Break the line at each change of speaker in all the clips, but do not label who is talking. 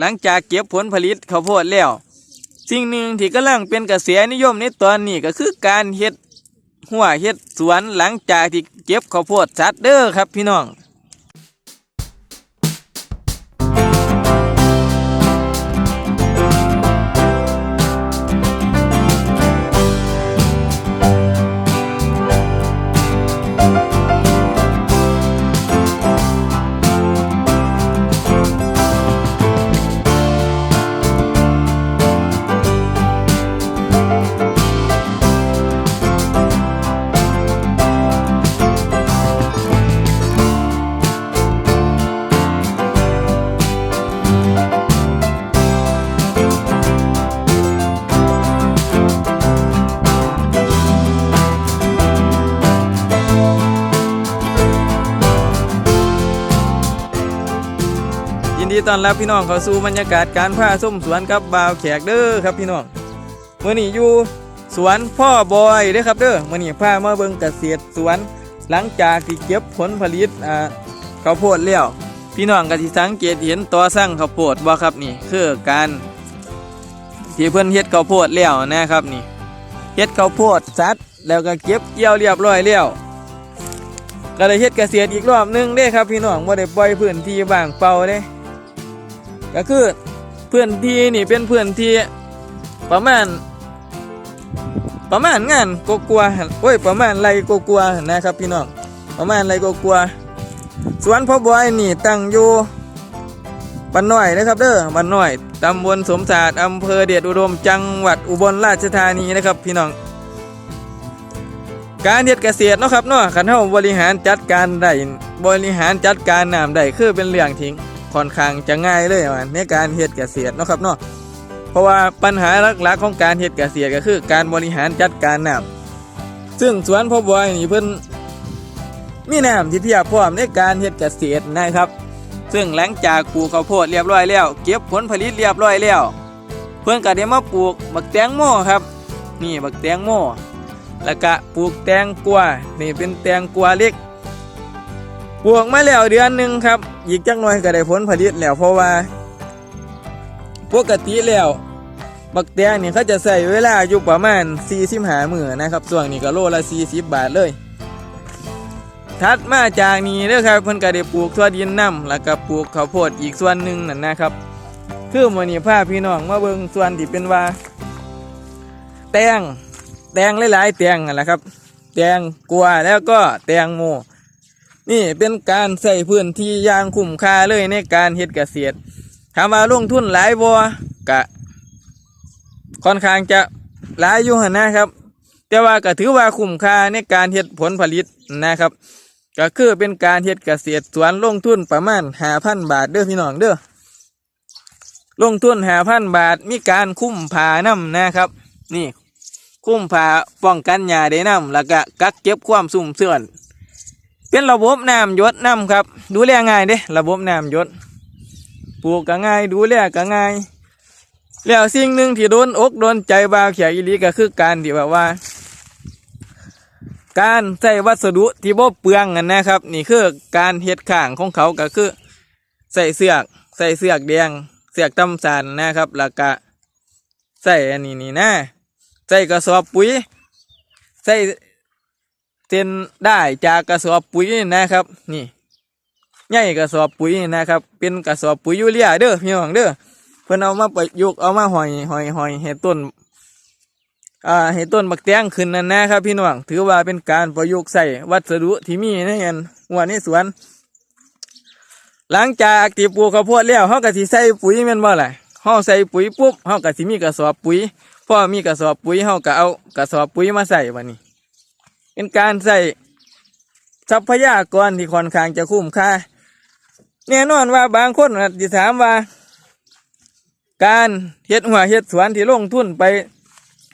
หลังจากเก็บผลผลิตข้าวโพดแล้ว สิ่งหนึ่งที่กำลังเป็นกระแสนิยมในตอนนี้ก็คือการเฮ็ดหัวเฮ็ดสวนหลังจากที่เก็บข้าวโพดสัดเด้อครับพี่น้อง ต้อนรับพี่น้องเข้าสู่บรรยากาศการพาส้มสวนกับบ่าวแขกเด้อครับพี่น้องเมื่อนี้อยู่สวนพ่อบอยเด้อครับเด้อเมื่อนี้พามาเบิ่งเกษตรสวนหลังจากที่เก็บผลผลิตอ่าข้าวโพดแล้วพี่น้องก็สิสังเกตเห็นต่อสั่งข้าวโพดบ่ครับนี่คือการที่เพิ่นเฮ็ดข้าวโพดแล้วนะครับนี่เฮ็ดข้าวโพดสัดแล้วก็เก็บเกี่ยวเรียบร้อยแล้วก็เลยเฮ็ดเกษตรอีกรอบหนึงเด้ครับพี่น้องบ่ได้ปล่อยพื้นที่ว่างเปล่าเด้ ก็คือเพื้นที่นี่เป็นเพื้นที่ประมาณ ประมาณงานกกลัวๆโอ้ยประมาณไรกกลัวๆนะครับพี่น้องประมาณไรกกลัวสวนพ่อบอยนี่ตั้งอยู่บ้านน้อยนะครับเด้อบ้านน้อยตำบลสมศาสตร์อำเภอเดชอุดมจังหวัดอุบลราชธานีนะครับพี่น้องการเฮ็ดเกษตรเนาะครับเนาะคันเฮาบริหารจัดการได้บริหารจัดการน้ำได้คือเป็นเรื่องทิ้ง ค่อนข้างจะง่ายเลยว่าในการเฮ็ดเกษตรเนาะครับเนาะเพราะว่าปัญหาหลักๆของการเฮ็ดเกษตรก็คือ การบริหารจัดการน้ำซึ่งสวนพ่อบอยนี่เพิ่นมีน้ำที่เพียบพร้อมในการเฮ็ดเกษตรนะครับ ซึ่งหลังจากปลูกข้าวโพดเรียบร้อยแล้ว เก็บผลผลิตเรียบร้อยแล้ว เพิ่นก็ได้มาปลูกบักแตงโมครับ นี่บักแตงโมแล้วก็ปลูกแตงกวานี่เป็นแตงกวาเล็กปลูกมาแล้วเดือนหนึ่งครับ อีกจักหน่อยก็ได้ผลผลิตแล้วเพราะว่า ปกติแล้ว บักแตงนี่เขาจะใส่เวลาอยู่ประมาณ45มื้อนะครับ ส่วนนี้ก็โลละ 40 บาทเลยถัดมาจากนี้เด้อครับเพิ่นก็ได้ปลูกทั่วดินน้ำแล้วก็ปลูกข้าวโพดอีกส่วนหนึ่งนั่นนะครับ คือมื้อนี้พาพี่น้องมาเบิ่งส่วนที่เป็นว่า แตงแตงหลายๆแตงนั่นแหละครับ แตงกัวแล้วก็แตงโม นี่เป็นการใส่พื้นที่อย่างคุ้มค่าเลยในการเฮ็ดเกษตรถามว่าลงทุนหลายบ่กะ ค่อนข้างจะหลายอยู่หนะครับ แต่ว่าก็ถือว่าคุ้มค่าในการเฮ็ดผลผลิตนะครับ ก็คือเป็นการเฮ็ดเกษตรสวนลงทุนประมาณ5,000บาทเด้อพี่น้องเด้อลงทุน5,000บาทมีการคุ้มผาน้ำนะครับ นี่ คุ้มผาป้องกันหญ้าได้น้ำแล้วก็กักเก็บความสุ่มเสื่อน เป็นระบบน้ำยศน้ำครับ ดูแลง่ายเด้ระบบน้ำยศปลูกก็ง่าย ดูแลก็ง่าย แล้วสิ่งหนึ่งที่โดนอกโดนใจบาวเขียอีลีก็คือการที่แบบว่า การใช้วัสดุที่บ่เปลืองกันนะครับ นี่คือการเฮ็ดข้างของเขาก็คือ ใส่เสือกใส่เสือกแดงเสือกตำสานนะครับ แล้วก็ใส่อันนี้นี่นะใส่กระสอบปุ๋ยใส่ เส้นได้จากกระสอบปุ๋ยนะครับ นี่ใหญ่กระสอบปุ๋ยนะครับ เป็นกระสอบปุ๋ยยูเรียเด้อพี่น้องเด้อเพิ่นเอามาประยุกต์เอามาหอยหอยหอยเห็ดต้นอ่าเห็ดต้นบักแตงขึ้นนั่นนะครับ พี่น้องถือว่าเป็นการประยุกต์ใส่วัสดุที่มีในเงินหัวในสวน หลังจากที่ปลูกข้าวโพดแล้วเฮาก็สิใส่ปุ๋ยแม่นบ่ล่ะเฮาใส่ปุ๋ยปุ๊บเฮาก็สิมีกระสอบปุ๋ยพอมีกระสอบปุ๋ยเฮาก็เอากระสอบปุ๋ยมาใส่บัดนี้ เป็นการใส่ทรัพยากรที่ค่อนข้างจะคุ้มค่าแน่นอนว่าบางคนอาจจะถามว่า การเฮ็ดหัวเฮ็ดสวนที่ลงทุนไป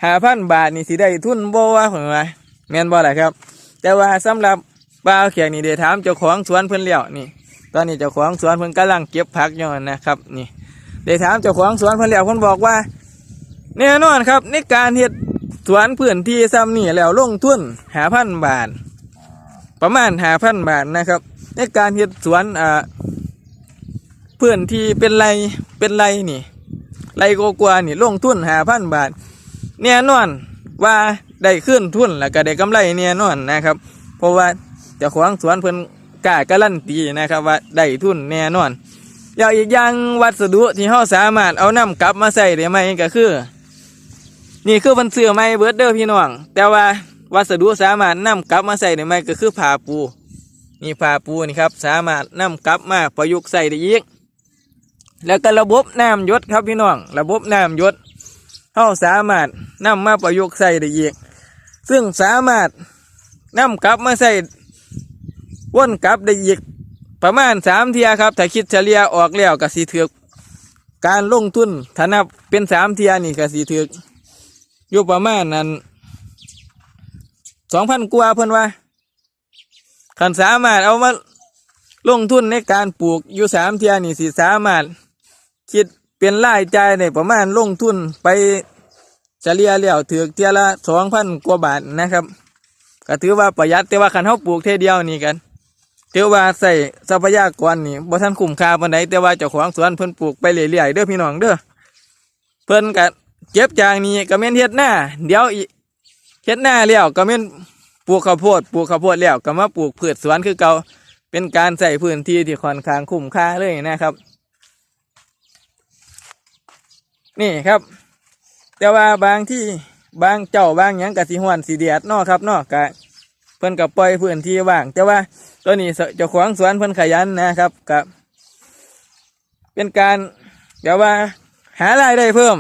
หาพันบาทนี่สิได้ทุนบ่ว่าผมว่าแม่นบ่ล่ะครับ แต่ว่าสำหรับบ่าวแขกนี่เดี๋ยวถามเจ้าของสวนเพิ่นแล้วนี่ ตอนนี้เจ้าของสวนเพิ่นกำลังเก็บผักอยู่นะครับนี่เดี๋ยวถามเจ้าของสวนเพิ่นแล้วเพิ่นบอกว่า แน่นอนครับในการเฮ็ด สวนพื้นที่ซ้ำนี่แล้วลงทุนหาพันบาท ประมาณหาพันบาทนะครับ ในการเฮ็ดสวนอ่าพื้นที่เป็นไรเป็นไรนี่ไรกกว่านี่ลงทุนหาพันบาทแน่นอนว่าได้ขึ้นทุนแล้วก็ได้กำไรแน่นอนนะครับ เพราะว่าเจ้าของสวนเพิ่นกล้าการันตีนะครับว่าได้ทุนแน่นอนแล้วอีกอย่างวัสดุที่เราสามารถเอานํกลับมาใส่ได้ไหมก็คือ นี่คือมันเสือไม้เบิร์ดเดอร์พี่น้อง แต่ว่าวัสดุสามารถนำกลับมาใส่ได้ไหมก็คือผ้าปู นี่ผ้าปูนี่ครับสามารถนำกลับมาประยุกต์ใส่ได้อีก แล้วก็ระบบน้ำยศครับพี่น้อง ระบบน้ำยศเขาสามารถนำมาประยุกต์ใส่ได้อีก ซึ่งสามารถนำกลับมาใส่วนกลับได้อีกประมาณสามเทียครับ ถ้าคิดเฉลี่ยออกแล้วก็สีเถือกการลงทุนถ้านับเป็นสามเทียนี่ก็สีเถือก อยู่ประมาณนั้นสองพันกว่าเพิ่อนว่าขันสามารถเอามาลงทุนในการปลูกอยู่สามเทียนี่สิสามารถ คิดเป็นรายจ่ายในประมาณลงทุนไปเฉลี่ยแล้วถือเทียละสองพันกว่าบาทนะครับก็ถือว่าประหยัดแต่ว่าขันเขาปลูกเทเดียวนี่กันถือว่าใส่ทรัพยากรนี่บ่ทันคุ้มค่าปานใดแต่ว่าเจ้าของสวนเพิ่นปลูกไปเรื่อยๆเด้อพี่น้องเด้อเพิ่นก็ เก็บจางนี้ก็แม่นเฮ็ดหน้าเดี๋ยวอีเฮ็ดหน้าแล้วก็แม่นปลูกข้าวโพดปลูกข้าวโพดแล้วก็มาปลูกพืชสวนคือเก่าเป็นการใส่พื้นที่ที่ค่อนข้างคุ้มค่าเลยนะครับ นี่ครับ แต่ว่าบางที่บางเจ้าบางหยังกะสิหวนสีเดียดนอครับนอกะเพิ่นกับปล่อยพื้นที่ว่าง แต่ว่าตัวนี้เจ้าของสวนเพิ่นขยันนะครับกับเป็นการเดี๋ยวว่าหารายได้เพิ่ม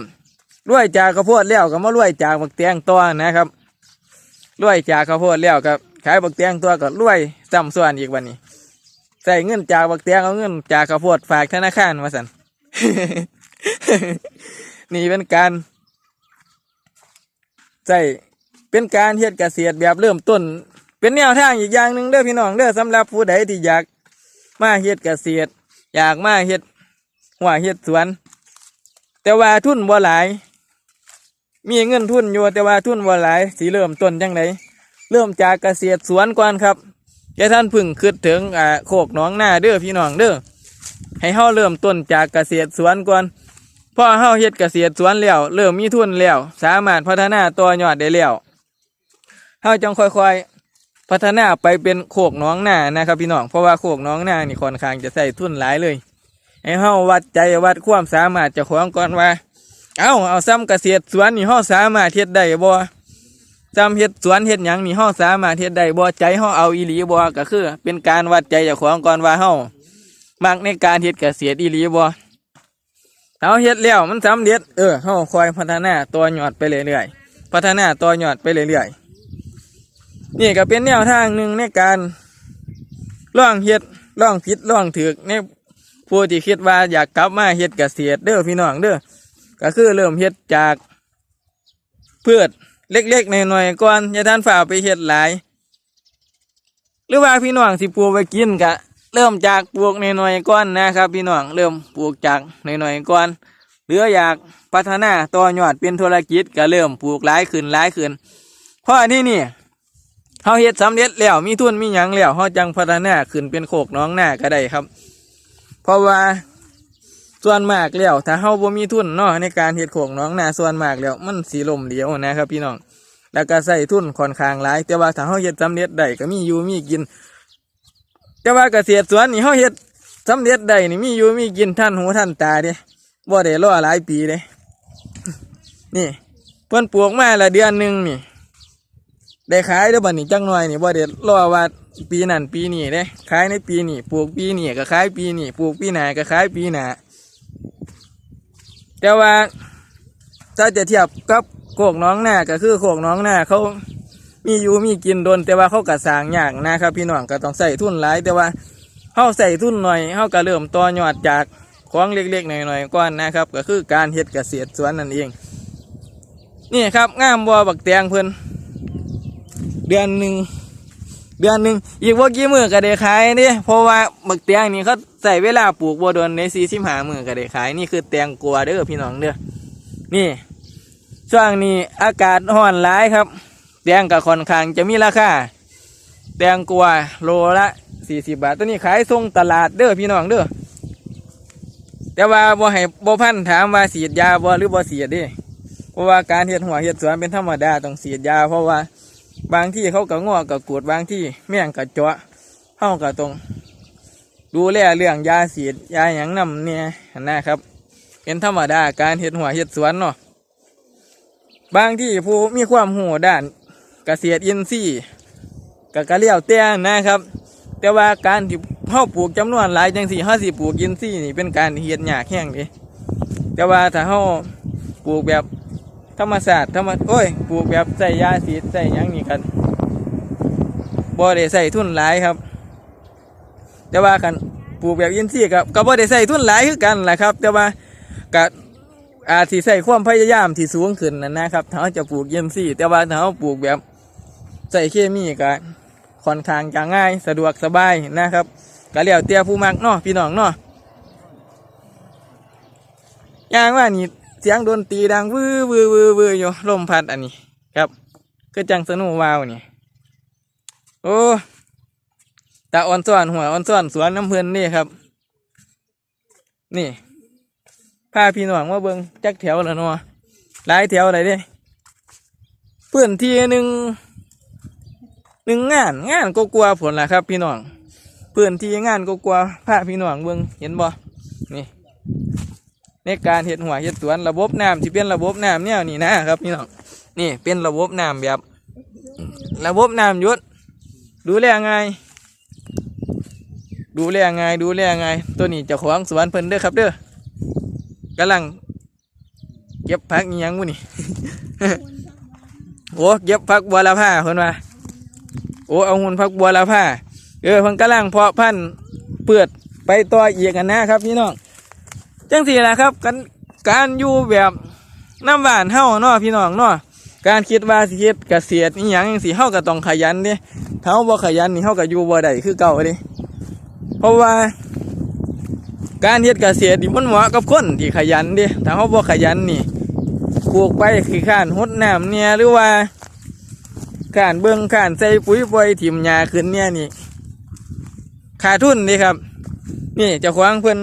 รวยจากข้าวโพดแล้วก็มารวยจากบักเตียงตัวนะครับรวยจากข้าวโพดแล้วก็ขายบักเตียงตัวก็รวยซ้ำส่วนอีกวันนี้ใส่เงินจากบักเตียงเอาเงินจากข้าวโพดฝากธนาคารมาสันนี่เป็นการใส่เป็นการเฮ็ดเกษตรแบบเริ่มต้น เป็นแนวทางอีกอย่างหนึ่งเด้อพี่น้องเด้อสำหรับผู้ใดที่อยากมาเฮ็ดเกษตร อยากมาเฮ็ดหัวเฮ็ดสวน แต่ว่าทุนบ่หลาย มีเงินทุนอยู่แต่ว่าทุนบ่หลายสีเริ่มต้นจังไดเริ่มจากเกษตรสวนก่อนครับอย่าท่านพึ่งคิดถึงอ่าโคกหน้องหน้าเด้อพี่น้องเด้อให้เฮาเริ่มต้นจากเกษตรสวนก่อนพอเฮาเฮ็ดเกษตรสวนแล้วเริ่มมีทุนแล้วสามารถพัฒนาตัวยอดได้แล้วเฮาจังค่อยๆ พัฒนาไปเป็นโคกหน้องหน้านะครับพี่น้องเพราะว่าโคกหน้องหน้านี่ค่อนข้างจะใส่ทุนหลายเลยให้เฮาวัดใจวัดความสามารถเจ้าของก่อนว่า เอาเอาซ้ำเกษตรสวนนี่เฮาสามารถเฮ็ดได้บ่ซ้ำเฮ็ดสวนเฮ็ดหยังนี่เฮาสามารถเฮ็ดได้บ่ใจเฮาเอาอีหลีบ่ก็คือ เป็นการวัดใจเจ้าของก่อนว่าเฮามักในการเฮ็ดเกษตรอีหลีบ่เฮาเฮ็ดแล้วมันสำเร็จเออเฮาคอยพัฒนาตัวยอดไปเรื่อยๆพัฒนาตัวยอดไปเรื่อยๆนี่ก็เป็นแนวทางหนึ่งในการลองเฮ็ดลองผิดลองถูกในผู้ที่คิดว่าอยากกลับมาเฮ็ดเกษตรเด้อพี่น้องเด้อ ก็คือเริ่มเฮ็ดจากพืชเล็กๆหน่อยๆก่อนอย่าท่านฝ่าไปเฮ็ดหลาย หรือว่าพี่น้องสิปลูกไว้กินก็เริ่มจากปลูกหน่อยๆก่อนนะครับ พี่น้องเริ่มปลูกจากหน่อยๆก่อนหรืออยากพัฒนาต่อยอดเป็นธุรกิจก็เริ่มปลูกหลายขึ้นหลายขึ้นเพราะอันนี้นี่เฮาเฮ็ดสำเร็จแล้วมีทุนมีหยังแล้วเฮาจังพัฒนาขึ้นเป็นโคกน้องหน้าก็ได้ครับ เพราะว่า ส่วนมากแล้วถ้าเฮาบ่มีทุนเนาะในการเฮ็ดโขงน้องนาส่วนมากแล้วมันสีลมเหลวนะครับพี่น้องแล้วก็ใส่ทุนค่อนข้างหลาย แต่ว่าถ้าเฮาเฮ็ดสำเร็จได้ก็มีอยู่มีกิน แต่ว่าเกษตรสวนนี่เฮาเฮ็ดสำเร็จได้นี่มีอยู่มีกินท่านหูท่านตาเด้บ่ได้รอหลายปีเด้นี่เพิ่นปลูกมาละเดือนหนึงนี่ได้ขายเด้อบัดนี้จังหน่อยนี่บ่ได้รอว่าปีนั้นปีนี้เด้ขายในปีนี้ปลูกปีนี้ก็ขายปีนี้ปลูกปีหน้าก็ขายปีหน้า แต่ว่า ถ้าจะเทียบกับโคกน้องหน้าก็คือโคกน้องหน้าเขามีอยู่มีกินโดนแต่ว่าเขาก็สางยากนะครับ พี่น้องก็ต้องใส่ทุนหลายแต่ว่าเขาใส่ทุนหน่อยเขาก็เริ่มต่อยอดจากของเล็กๆหน่อยๆก่อนนะครับ ก็คือการเฮ็ดเกษตรสวนนั่นเอง นี่ครับงามบัวบักแตงเพิ่นเดือนหนึ่ง เดือนหนึ่งอีกว่ากี่มือก็ได้ขายนี่เพราะว่าหมึกแตงนี่เขาใส่เวลาปลูกบัวโดนในสี่สิบห้ามือก็ได้ขายนี่คือแตงกัวเด้อพี่น้องเด้อนี่ช่วงนี้อากาศร้อนหลายครับแตงกับค่อนข้างจะมีราคาแตงกัวโลละสี่สิบบาทตัวนี้ขายส่งตลาดเด้อพี่น้องเด้อแต่ว่าบ่ให้บ่พันถามว่าฉีดยาบ่หรือบ่ฉีดดิเพราะว่าการเฮ็ดหัวเฮ็ดสวนเป็นธรรมดาต้องฉีดยาเพราะว่า บางที่เขาก็งอกก็กวดบางที่แม่งก็เจาะเฮาก็ต้องดูแลเรื่องยาฉีดยาหยังนำเนี่ยนะครับเป็นธรรมดาการเฮ็ดหัวเฮ็ดสวนเนาะบางที่ผู้มีความหูด้านกเกษตรอินทรีย์ก็กะเลี้ยวแต่นะครับ แต่ว่าการที่เฮาปลูกจำนวนหลายจังสี่เฮาสิปลูกอินทรีย์นี่เป็นการเฮ็ดหยากแห้งเดิแต่ว่าถ้าเฮาปลูกแบบ ธรรมศาสตร์ธรรมโอ้ยปลูกแบบใส่ยาสีใส่ยังนี่กันบ่ได้ใส่ทุนหลายครับ แต่ว่ากันปลูกแบบอินทรีย์กับก็บ่ได้ใส่ทุนหลายคือกันแหละครับ แต่ว่าก็อาจสิใส่ความพยายามที่สูงขึ้นนั่นนะครับถ้าจะปลูกอินทรีย์แต่ว่าถ้าปลูกแบบใส่เคมีก็ค่อนข้างจะง่ายสะดวกสบายนะครับก็แล้วแต่ผู้มักเนาะพี่น้องเนาะอย่างว่านี่ สียงดนตรีดังวื้อวื้อวื้อวื้ออยู่ลมพัดอันนี้ ครับก็จังสนุกวาวนี่โอ้ตาอ่อนซ้อนหัวอ่อนซ้อนสวนน้ำเพลินนี่ครับ นี่พาพี่น้องมาเบิงจักแถวแล้วเนาะหลายแถวอะไรเด้เพื่อนที่หนึ่งหนึ่งงานงานก็กลัวผลละครับ พี่น้องเพื่อนที่งานก็กลัวพาพี่น้องเบิงเห็นบ่นี่ ในการเห็ดหัวเห็ดสวนระบบน้ำที่เป็นระบบน้ำเนี่ยนี่นะครับพี่น้องนี่เป็นระบบน้ำแบบ ระบบน้ำยศดูแลไงดูแลไงดูแลไงตัวนี้เจ้าของสวนเพิ่นเด้อครับเด้อกำลังเก็บผักยังวุนี่โอ้เก็บผักบัวละผ้าเพิ่นว่าโอ้เอาหุ่นผักบัวละผ้าเออเพิ่นกำลังเพาะพันธุ์เปิดไปต่ออีกกันนะครับพี่น้อง จังสี่แหละครับการการอยู่แบบน้ำหวานเฮาเนาะพี่น้องเนาะการคิดว่าสิเฮ็ดเกษตรอีหยังจังสี่เฮาก็ต้องขยันเด้ถ้าเฮาบ่ขยันนี่เฮาก็อยู่บ่ได้คือเก่าเด้เพราะว่า การเฮ็ดเกษตรนี่มันเหมาะกับคนที่ขยันเด้ถ้าเฮาบ่ขยันนี่ปลูกไปขี้ข้านหดน้ำเนี่ยหรือว่าข้านเบิ่งข้านใส่ปุ๋ยปล่อยถิ่มหญ้าขึ้นเนี่ยนี่ขาดทุนเด้ครับ นี่เจ้างเพิ่น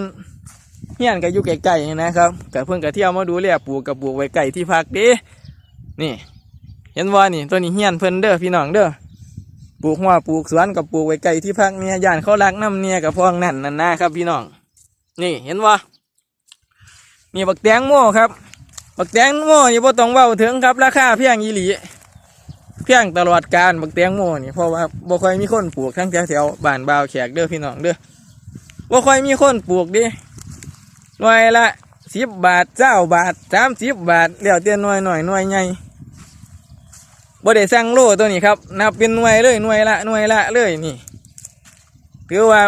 เฮียนก็อยู่ใกล้ๆนะครับกับเพื่อนก็เที่ยวมาดูแลปลูกกับปลูกไว้ใกล้ที่พักด้นี่เห็นว่านี่ตัวนี้เฮียนเพิ่นเด้อพี่น้องเด้อปลูกหัวปลูกสวนกับปลูกไว้ใกล้ที่พักเนี่ยย่านเขารักน้ำเนี่ยกับพวกนั่นนั่นนะครับพี่น้อง นี่เห็นว่านี่บักแตงโมครับ บักแตงโมนี่บ่ต้องเว้าถึงครับราคาเพียงอีหลีเพียงตลอดการบักแตงโมนี่เพราะว่าบ่ค่อยมีคนปลูกทั้งแถวๆบ้านบ่าวแขกเด้อพี่น้องเด้อบ่ค่อยมีคนปลูกดิ หน่วยละสิบบาทเจ้าบาทสามสิบบาทเดี๋ยวเตี้ยหน่วยหน่อยหน่วยใหญ่บ่ได้สั่งโลตัวนี้ครับนับเป็นหน่วยเลยหน่วยละหน่วยละเลยนี่ถือว่า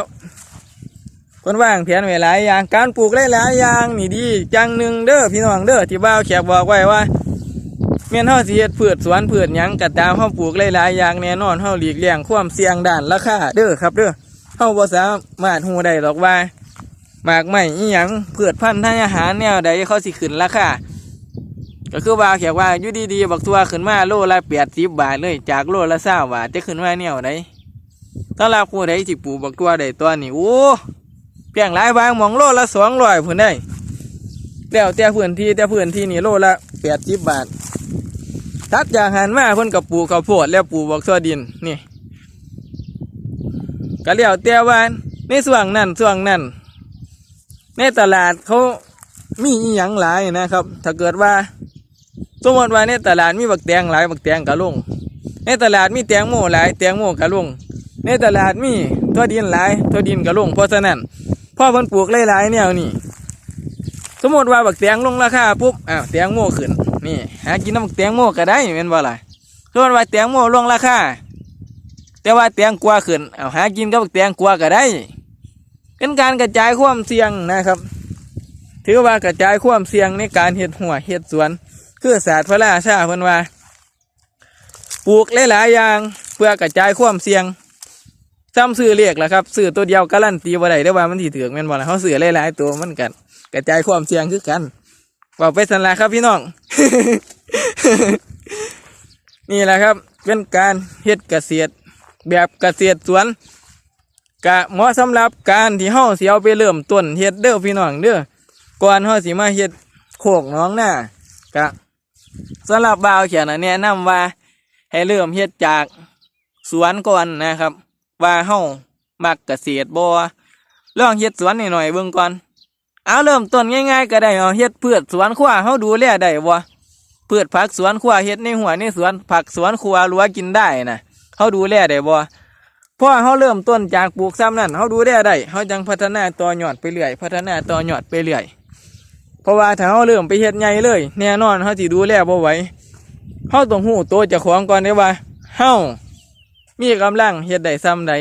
คนว่างเพียนไว้หลายอย่างการปลูกหลายๆอย่างนี่ดีจังหนึ่งเด้อพี่น้องเด้อที่บ้าวแขกบอกไว้ว่าเมียนเฮาสิเฮ็ดพืชสวนพืชหยังก็ตามเฮาปลูกหลายๆอย่างแน่นอนเฮาหลีกเลี่ยงความเสี่ยงด้านราคาเด้อครับเด้อเฮาบ่สามารถฮู้ได้หรอกว่า หมากไม่อีหยังเพืชพันธุ์ทางอาหารแนวใดเขาสิขึ้นราคาก็คือว่าเขียนว่าอยู่ดีๆบักตัวขึ้นมาโลละแปดสิบบาทเลยจากโลละเศร้าบาทจะขึ้นมาแนวใดถ้าเราผู้ใดสิปลูกบักตัวใดตัวนี้โอ้เพียงหลายบางมองโลละสองร้อยเพื่นได้แล้วแต่พื้นที่แต่พื้นที่นี่โลละแปดสิบบาททัดจากหันมาเพิ่นกับปลูกข้าวโพดแล้วปลูกบักตัวดินนี่ก็แล้วแต่ว่าในส่วงนั้นส่วงนั้น ในตลาดเขามีอีหยังหลายนะครับ ถ้าเกิดว่า สมมติว่าในตลาดมีบักแตงหลายบักแตงกะลงในตลาดมีแตงโมหลายแตงโมกะลงในตลาดมีทั่วดินหลายทั่วดินกะลงเพราะฉะนั้นพ่อเพิ่นปลูกหลายๆแนวนี่สมมติว่าบักแตงลงราคาปุ๊บอ้าวแตงโมขึ้นนี่หากินน้ำบักแตงโมก็ได้เป็นบ่ล่ะสมมติว่าแตงโมลงราคาแต่ว่าแตงกัวขึ้นอ้าวหากินกับบักแตงกัวก็ได้ เป็นการกระจายความเสี่ยงนะครับ ถือว่ากระจายความเสี่ยงในการเห็ดหัวเห็ดสวน คือศาสตร์พระราชาเพิ่นว่า ปลูกหลายๆอย่างเพื่อกระจายความเสี่ยงซ้ำซื้อเรียกแหละครับซื้อตัวเดียวการันตีบ่ได้ได้ว่ามันถี่ถือแม่นบ่ล่ะเขาซื้อหลายๆตัวมันกัน กระจายความเสี่ยงคือกันบอกไปสันละครับพี่น้อง นี่แหละครับเป็นการเฮ็ดเกษตร แบบเกษตรสวน กะเหมาะสำหรับการที่เฮาสิเอาไปเริ่มต้นเฮ็ดเด้อพี่น้องเด้อก่อนเฮาสิมาเฮ็ดโคกน้องหน้ากะสำหรับบ่าวเขียนน่ะแนะนำว่า ให้เริ่มเฮ็ดจากสวนก่อนนะครับ ว่าเฮามักเกษตรบ่ลองเฮ็ดสวนหน่อยๆเบิ่งก่อน เอาเริ่มต้นง่ายๆก็ได้เอาเฮ็ดพืชสวนครัวเฮาดูแลได้บ่พืชผักสวนครัวเฮ็ดในหัวในสวนผักสวนครัวรั้วกินได้นะเฮาดูแลได้บ่ พอเฮาเริ่มต้นจากปลูกซ้ำนั่นเฮาดูแลได้เฮาจังพัฒนาต่อยอดไปเรื่อย พัฒนาต่อยอดไปเรื่อย เพราะว่าถ้าเฮาเริ่มไปเฮ็ดใหญ่เลย แน่นอนเฮาสิดูแลบ่ไหวเฮาต้องฮู้ตัวจ้าของก่อนได้ว่าเฮามีกำลังเฮ็ดได้ซ้ำใด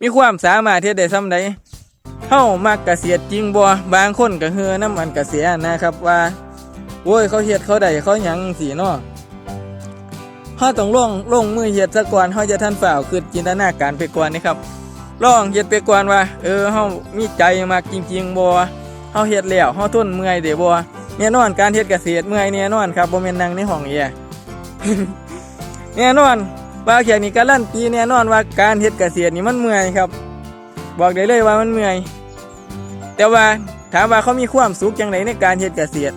มีความสามารถเฮ็ดได้ซ้ำใดเฮามักเกษตรจริงบ่บางคนก็เฮือน้ำมันเกษตรนะครับว่าโอ้ยเขาเฮ็ดเขาได้เขาหยังสีเนาะ เฮาต้องลงลงมือเฮ็ดซะก่อนเฮาจะทันฝ่าวคือจินตนาการไปก่อนนะครับลองเฮ็ดไปก่อนว่า เออเฮามีใจมักจริงๆบ่เฮาเฮ็ดแล้วเฮาทนเมื่อยได้บ่แน่นอนการเฮ็ดเกษตรเมื่อยแน่นอนครับบ่แม่นนั่งในห้องแอร์แน่นอนว่าแค่นี้การันตีแน่นอนว่าการเฮ็ดเกษตรนี่มันเมื่อยครับ บอกได้เลยว่ามันเมื่อย แต่ว่าถามว่าเขามีความสุขจังไดในการเฮ็ดเกษตร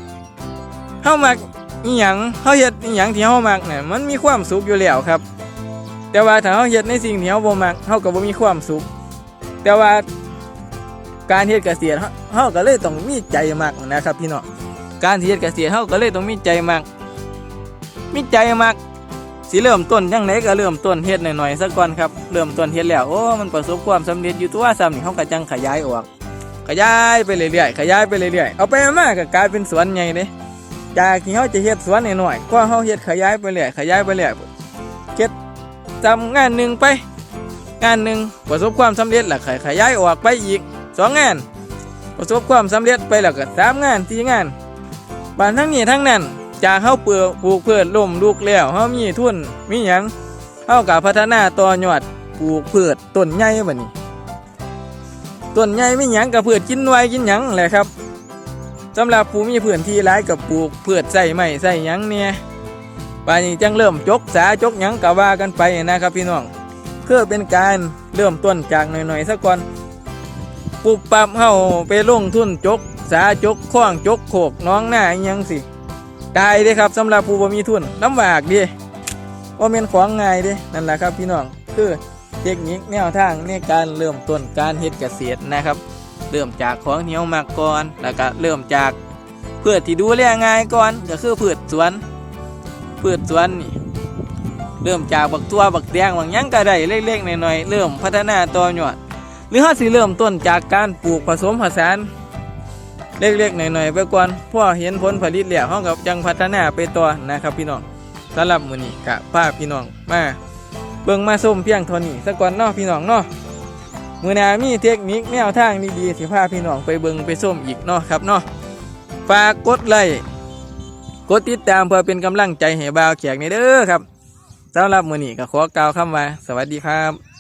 เฮามัก อีหยังเฮาเฮ็ดอีหยังที่เฮามักน่ะมันมีความสุขอยู่แล้วครับ แต่ว่าถ้าเฮาเฮ็ดในสิ่งที่เฮาบ่มักเฮาก็บ่มีความสุข แต่ว่าการเฮ็ดเกษตรเฮาเฮาก็เลยต้องมีใจมักนะครับพี่น้องการเฮ็ดเกษตรเฮาก็เลยต้องมีใจมักมีใจมักสิเริ่มต้นยังไงก็เริ่มต้นเฮ็ดหน่อยๆสักก่อนครับเริ่มต้นเฮ็ดแล้วโอ้มันประสบความสำเร็จอยู่ตัวซ้ำนี่เขาก็จังขยายออกขยายไปเรื่อยๆขยายไปเรื่อยๆเอาไปมาก็กลายเป็นสวนใหญ่เด้ จากที่เขาจะเฮ็ดสวนหน่อยๆก็เขาเฮ็ดขยายไปเรื่อยขยายไปเรื่อยเฮ็ดจำงานหนึ่งไป งานหนึ่งประสบความสำเร็จแล้วขขยายออกไปอีกสองงาน ประสบความสำเร็จไปแล้วก็สามงานสี่งานบานทั้งนี้ทั้งนั้นจากเฮาเปลือกปลูกเพืชล่มลูกแล้วเฮามีทุนมีหยังเฮากับพัฒนาต่อยอดปลูกพืชต้นใหญ่บัดนี้ต้นใหญ่มีหยังกับพืชกินไว้กินหยังแหละครับ สำหรับผู้มีพื้นที่หลายกับปลูกเพืชใส่ไม้ใส่หยังเนี่ยป่านนี้จังเริ่มจกสาจกหยังก็ว่ากันไปนะครับพี่น้องคือเป็นการเริ่มต้นจากหน่อยๆสักก่อนปลูกปับเฮาไปลงทุนจก สาจกข้องจกโขกน้องหน้าอยังสิได้เด้ครับสำหรับผู้บ่มีทุนลำบากดิว่าเป็นของง่ายเด้นั่นแหละครับพี่น้องคือเทคนิคแนวทางในการเริ่มต้นการเฮ็ดเกษตรนะครับ เริ่มจากของเหนียวมาก่อน แล้วก็เริ่มจากพืชที่ดูแลง่ายก่อนก็คือพืชสวนพืชสวนนี่เริ่มจากบักตัวบักแดงบางยังก็ได้เล็กๆหน่อยๆเริ่มพัฒนาต่อยอดหรือเฮาสิเริ่มต้นจากการปลูกผสมผสานเล็กๆหน่อยๆไปก่อนพอเห็นผลผลิตแล้วเฮากับยังพัฒนาไปต่อนะครับพี่น้องสำหรับมื้อนี้กะพาพี่น้องมาเบิ่งมาส้มเพียงเท่านี้สักก่อนเนาะพี่น้องเนาะ มื้อหน้ามีเทคนิคแนวทางดีๆสิพาพี่น้องไปเบิงไปส้มอีกเนาะครับเนาะฝากกดไลค์กดติดตามเพื่อเป็นกำลังใจให้บ่าวแขกในเด้อครับสำหรับมื้อนี้ก็ขอกล่าวคำว่า สวัสดีครับ